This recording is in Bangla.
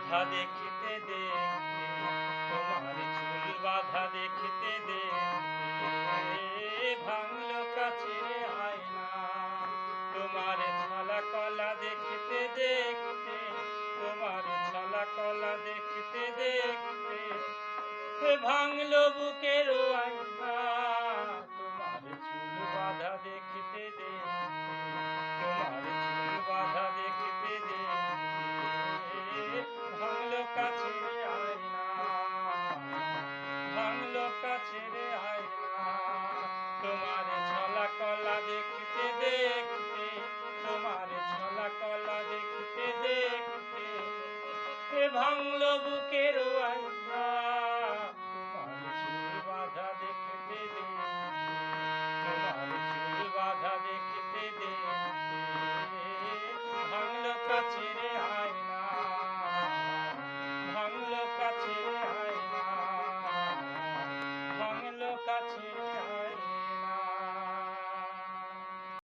বাঁধা দেখিতে দেখতে তোমার চুল বাঁধা দেখিতে দেখতে ভাঙলো কাছের আয়না। তোমার ছলা কলা দেখতে দেখতে। তোমার ছলা কলা দেখতে দেখতে। ভাঙলো বুকের ভাঙলো বুকের আয়না